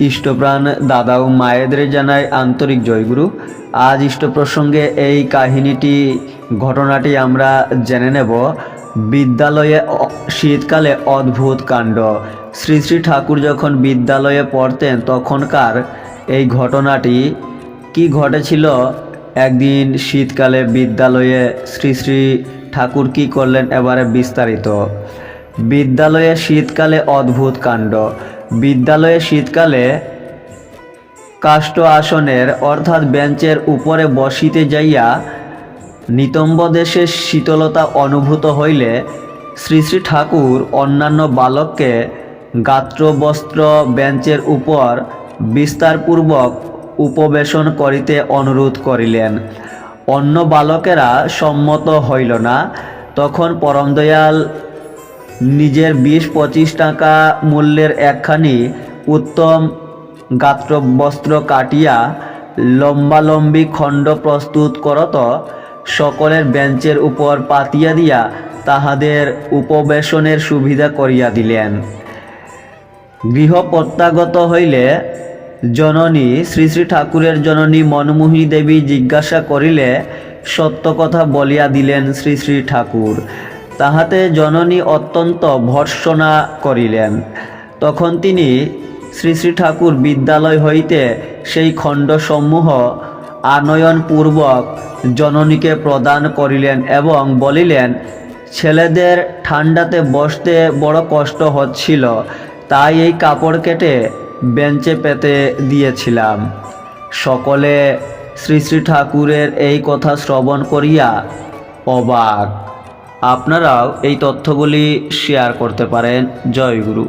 ইষ্টপ্রাণ দাদা ও মায়েদের জানাই আন্তরিক জয়গুরু আজ ইষ্ট প্রসঙ্গে এই কাহিনীটি, ঘটনাটি আমরা জেনে নেব। বিদ্যালয়ে শীতকালে অদ্ভুত কাণ্ড। শ্রী শ্রী ঠাকুর যখন বিদ্যালয়ে পড়তেন, তখনকার এই ঘটনাটি কি ঘটেছিল? একদিন শীতকালে বিদ্যালয়ে শ্রী শ্রী ঠাকুর কি করলেন? এবারে বিস্তারিত। বিদ্যালয়ে শীতকালে অদ্ভুত কাণ্ড। বিদ্যালয়ে শীতকালে কাষ্ঠ আসনের অর্থাৎ বেঞ্চের উপরে বসিতে যাইয়া নিতম্ব দেশের শীতলতা অনুভূত হইলে শ্রী শ্রী ঠাকুর অন্যান্য বালককে গাত্রবস্ত্র বেঞ্চের উপর বিস্তারপূর্বক উপবেশন করিতে অনুরোধ করিলেন। অন্য বালকেরা সম্মত হইল না। তখন পরমদয়াল নিজের বিশ পঁচিশ টাকা মূল্যের একখানি উত্তম গাত্র বস্ত্র কাটিয়া লম্বালম্বি খণ্ড প্রস্তুত করত, সকলের বেঞ্চের উপর পাতিয়া দিয়া তাহাদের উপবেশনের সুবিধা করিয়া দিলেন। গৃহ প্রত্যাগত হইলে জননী, শ্রী শ্রী ঠাকুরের জননী মনমোহিনী দেবী জিজ্ঞাসা করিলে সত্য কথা বলিয়া দিলেন শ্রী শ্রী ঠাকুর। তাহাতে জননী অত্যন্ত ভর্সনা করিলেন। তখন তিনি শ্রী শ্রী ঠাকুর বিদ্যালয় হইতে সেই খণ্ডসমূহ আনয়নপূর্বক জননীকে প্রদান করিলেন এবং বলিলেন, ছেলেদের ঠান্ডাতে বসতে বড় কষ্ট হচ্ছিল, তাই এই কাপড় কেটে বেঞ্চে পেতে দিয়েছিলাম। সকলে শ্রী শ্রী ঠাকুরের এই কথা শ্রবণ করিয়া অবাক। আপনারাও এই তথ্যগুলি শেয়ার করতে পারেন। জয় গুরু।